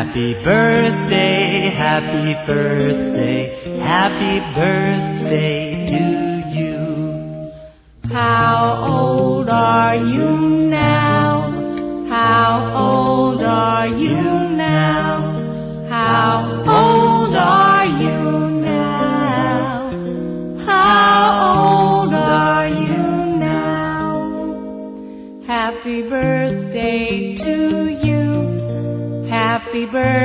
Happy birthday, happy birthday, happy birthday to you. How old are you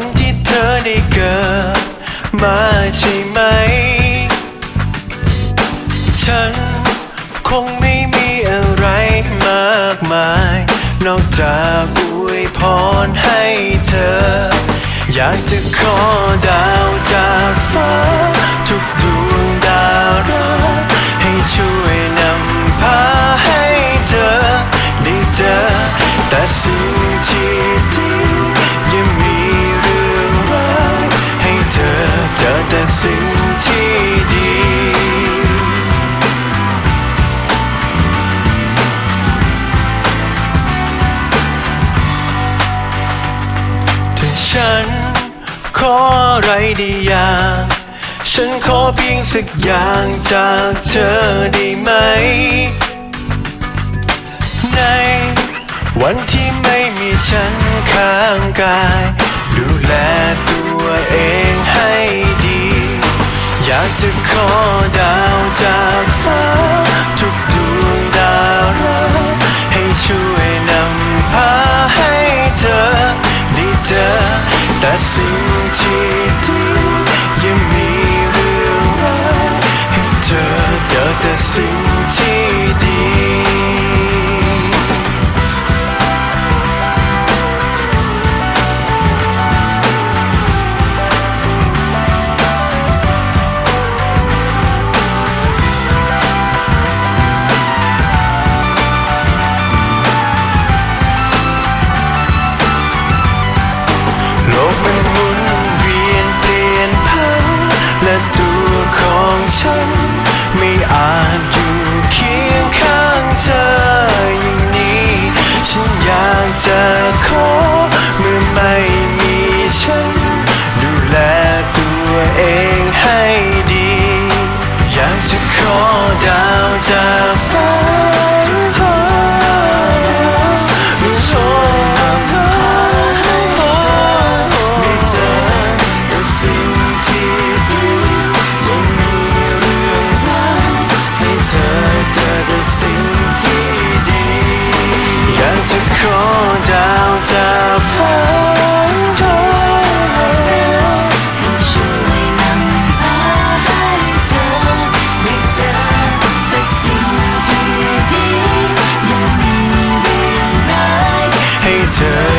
วันที่เธอได้เกิดมาใช่ไหม ฉันคงไม่มีอะไรมากมาย นอกจากอวยพรให้เธอ อยากจะขอดาวจากฟ้า ทุกดวงดาวรักให้ช่วยนำพาให้เธอได้เจอแต่สิ่ง สิ่งที่ดีถ้าฉันขออะไรได้อย่างฉันขอเพียงสักอย่างจากเธอได้ไหม ในวันที่ไม่มีฉันข้างกายากจะขอดาวจากฟ้า ทุกดวงดาวรักให้ช่วยนำพาให้เธอได้เจอแต่สิ่งที่ดียังมีเรื่องราให้เธอเจอแต่สิ่ง ดี อยากจะขอดาวจากฟ้า return